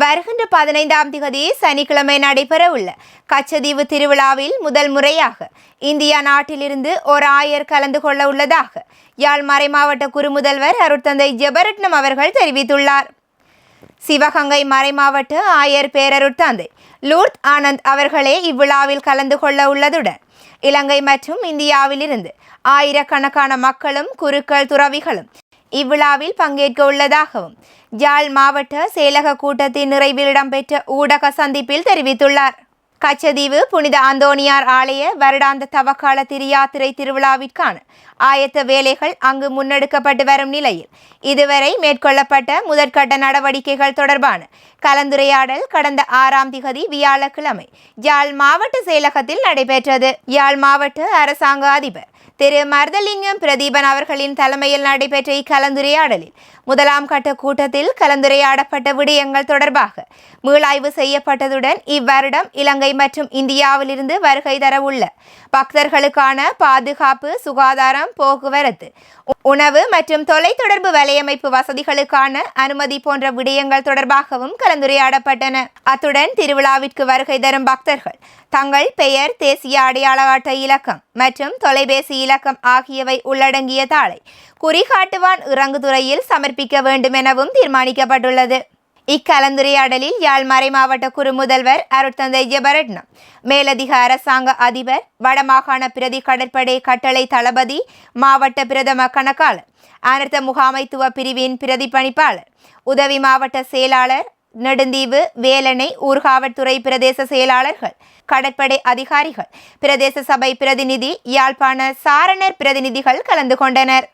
வருகின்ற பதினைந்தாம் திகதி சனிக்கிழமை நடைபெறவுள்ள கச்சதீவு திருவிழாவில் முதல் முறையாக இந்தியா நாட்டிலிருந்து ஒரு ஆயர் கலந்து கொள்ள உள்ளதாக யாழ் மறைமாவட்ட குறுமுதல்வர் அருட்தந்தை ஜெபரட்னம் அவர்கள் தெரிவித்துள்ளார். சிவகங்கை மறைமாவட்ட ஆயர் பேரருட்தந்தை லூர்த் ஆனந்த் அவர்களே இவ்விழாவில் கலந்து கொள்ள உள்ளதுடன் இலங்கை மற்றும் இந்தியாவிலிருந்து ஆயிரக்கணக்கான மக்களும் குருக்கள் துறவிகளும் இவ்விழாவில் பங்கேற்க உள்ளதாகவும் ஜாழ் மாவட்ட செயலக கூட்டத்தின் நிறைவில் இடம்பெற்ற ஊடக சந்திப்பில் தெரிவித்துள்ளார். கச்சதீவு புனித அந்தோனியார் ஆலய வருடாந்த தவக்கால திரியாத்திரை திருவிழாவிற்கான ஆயத்த வேலைகள் அங்கு முன்னெடுக்கப்பட்டு வரும் நிலையில் இதுவரை மேற்கொள்ளப்பட்ட முதற்கட்ட நடவடிக்கைகள் தொடர்பான கலந்துரையாடல் கடந்த ஆறாம் திகதி வியாழக்கிழமை யாழ் மாவட்ட செயலகத்தில் நடைபெற்றது. யாழ் மாவட்ட அரசாங்க அதிபர் திரு மருதலிங்கம் பிரதீபன் அவர்களின் தலைமையில் நடைபெற்ற இக்கலந்துரையாடலில் முதலாம் கட்ட கூட்டத்தில் கலந்துரையாடப்பட்ட விடயங்கள் தொடர்பாக மீளாய்வு செய்யப்பட்டதுடன் இவ்வருடம் இலங்கை மற்றும் இந்தியாவிலிருந்து வருகை தரவுள்ள பக்தர்களுக்கான பாதுகாப்பு சுகாதாரம் போக்குவரத்து உணவு மற்றும் தொலைத்தொடர்பு வலையமைப்பு வசதிகளுக்கான அனுமதி போன்ற விடயங்கள் தொடர்பாகவும் கலந்துரையாடப்பட்டன. அத்துடன் திருவிழாவிற்கு வருகை தரும் பக்தர்கள் தங்கள் பெயர் தேசிய அடையாள அட்டை இலக்கம் மற்றும் தொலைபேசி இலக்கம் ஆகியவை உள்ளடங்கிய தாளை குறிகாட்டுவான் இறங்குதுறையில் சமர்ப்பிக்க வேண்டும் எனவும் தீர்மானிக்கப்பட்டுள்ளது. இக்கலந்துரையாடலில் யாழ் மறை மாவட்ட குறுமுதல்வர் அருட்தந்தை ஜெபரட்னம் மேலதிக அரசாங்க அதிபர் வடமாகாண பிரதி கடற்படை கட்டளை தளபதி மாவட்ட பிரதம கணக்காளர் அனர்த்த முகாமைத்துவ பிரிவின் பிரதி பணிப்பாளர் உதவி மாவட்ட செயலாளர் நெடுந்தீவு வேலணை ஊர்காவற்துறை பிரதேச செயலாளர்கள் கடற்படை அதிகாரிகள் பிரதேச சபை பிரதிநிதி யாழ்ப்பாண சாரணர் பிரதிநிதிகள் கலந்து கொண்டனர்.